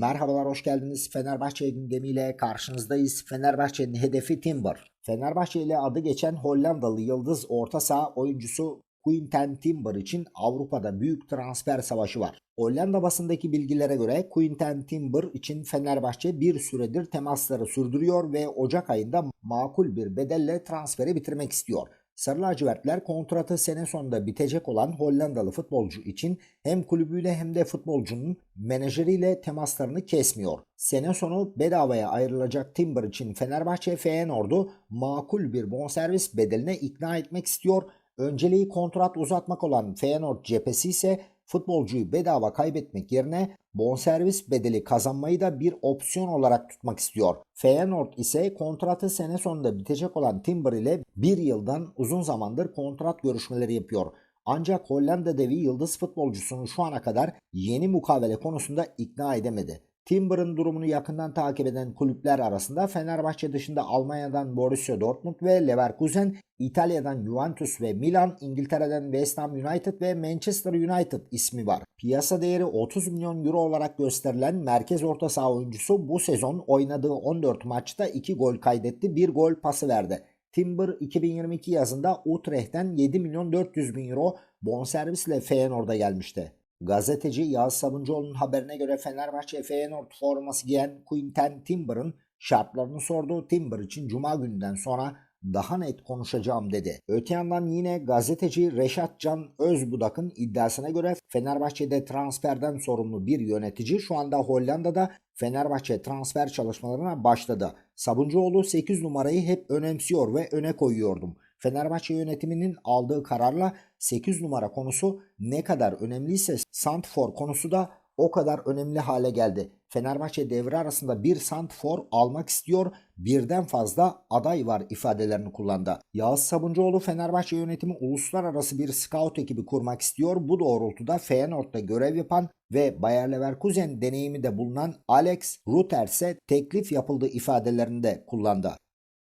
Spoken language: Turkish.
Merhabalar hoş geldiniz. Fenerbahçe gündemiyle karşınızdayız. Fenerbahçe'nin hedefi Timber. Fenerbahçe ile adı geçen Hollandalı yıldız orta saha oyuncusu Quinten Timber için Avrupa'da büyük transfer savaşı var. Hollanda basındaki bilgilere göre Quinten Timber için Fenerbahçe bir süredir temasları sürdürüyor ve Ocak ayında makul bir bedelle transferi bitirmek istiyor. Sarı lacivertler kontratı sene sonunda bitecek olan Hollandalı futbolcu için hem kulübüyle hem de futbolcunun menajeriyle temaslarını kesmiyor. Sene sonu bedavaya ayrılacak Timber için Fenerbahçe Feyenoord'u makul bir bonservis bedeline ikna etmek istiyor. Önceliği kontrat uzatmak olan Feyenoord cephesi ise futbolcuyu bedava kaybetmek yerine bonservis bedeli kazanmayı da bir opsiyon olarak tutmak istiyor. Feyenoord ise kontratı sene sonunda bitecek olan Timber ile bir yıldan uzun zamandır kontrat görüşmeleri yapıyor. Ancak Hollanda devi yıldız futbolcusunu şu ana kadar yeni mukavele konusunda ikna edemedi. Timber'ın durumunu yakından takip eden kulüpler arasında Fenerbahçe dışında Almanya'dan Borussia Dortmund ve Leverkusen, İtalya'dan Juventus ve Milan, İngiltere'den West Ham United ve Manchester United ismi var. Piyasa değeri 30 milyon euro olarak gösterilen merkez orta saha oyuncusu bu sezon oynadığı 14 maçta 2 gol kaydetti, 1 gol pası verdi. Timber 2022 yazında Utrecht'ten 7 milyon 400 bin euro bonservisle Feyenoord'a gelmişti. Gazeteci Yağız Sabuncuoğlu'nun haberine göre Fenerbahçe Feyenoord forması giyen Quinten Timber'ın şartlarını sordu. Timber için Cuma gününden sonra daha net konuşacağım dedi. Öte yandan yine gazeteci Reşat Can Özbudak'ın iddiasına göre Fenerbahçe'de transferden sorumlu bir yönetici şu anda Hollanda'da Fenerbahçe transfer çalışmalarına başladı. Sabuncuoğlu 8 numarayı hep önemsiyor ve öne koyuyordum. Fenerbahçe yönetiminin aldığı kararla 8 numara konusu ne kadar önemliyse Santfor konusu da o kadar önemli hale geldi. Fenerbahçe devre arasında bir Santfor almak istiyor, birden fazla aday var ifadelerini kullandı. Yağız Sabuncuoğlu Fenerbahçe yönetimi uluslararası bir scout ekibi kurmak istiyor. Bu doğrultuda Feyenoord'da görev yapan ve Bayer Leverkusen deneyimi de bulunan Alex Ruters'e teklif yapıldığı ifadelerini de kullandı.